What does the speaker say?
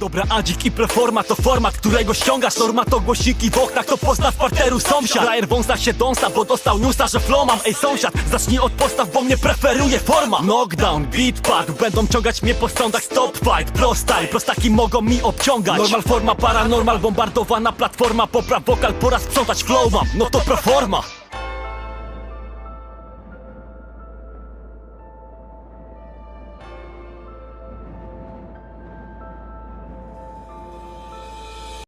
Dobra, adzik i preforma to format, którego ściągasz. Norma to głosiki w oknach, to postaw parteru sąsiad. Frajer wąsa się dąsa, bo dostał newsa, że flow mam Ej sąsiad, zacznij od postaw, bo mnie preferuje forma. Knockdown, beatpack, będą ciągać mnie po sądach. Stop fight, prostaj, prostaki mogą mi obciągać. Normal forma, paranormal, bombardowana platforma. Popraw wokal, pora sprzątać flow mam, no to preforma.